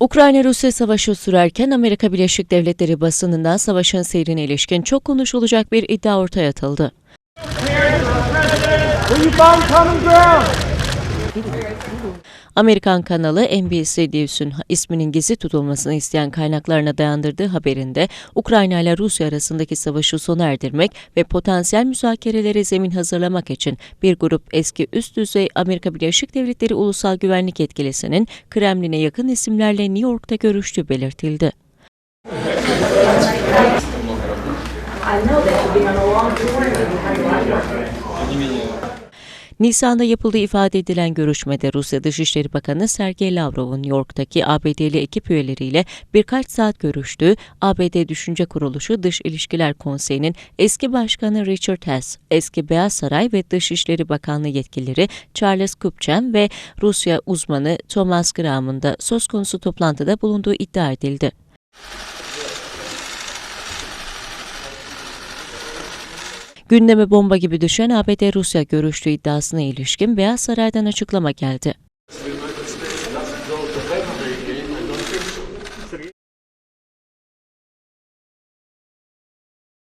Ukrayna-Rusya savaşı sürerken Amerika Birleşik Devletleri basınından savaşın seyrine ilişkin çok konuşulacak bir iddia ortaya atıldı. Amerikan kanalı NBC News'un isminin gizli tutulmasını isteyen kaynaklarına dayandırdığı haberinde Ukrayna ile Rusya arasındaki savaşı sona erdirmek ve potansiyel müzakerelere zemin hazırlamak için bir grup eski üst düzey Amerika Birleşik Devletleri Ulusal Güvenlik Yetkilisinin Kremlin'e yakın isimlerle New York'ta görüştüğü belirtildi. Nisan'da yapıldığı ifade edilen görüşmede Rusya Dışişleri Bakanı Sergey Lavrov'un New York'taki ABD'li ekip üyeleriyle birkaç saat görüştüğü ABD Düşünce Kuruluşu Dış İlişkiler Konseyi'nin eski başkanı Richard Hess, eski Beyaz Saray ve Dışişleri Bakanlığı yetkilileri Charles Kupchan ve Rusya uzmanı Thomas Graham'ın da söz konusu toplantıda bulunduğu iddia edildi. Gündeme bomba gibi düşen ABD-Rusya görüştüğü iddiasına ilişkin Beyaz Saray'dan açıklama geldi.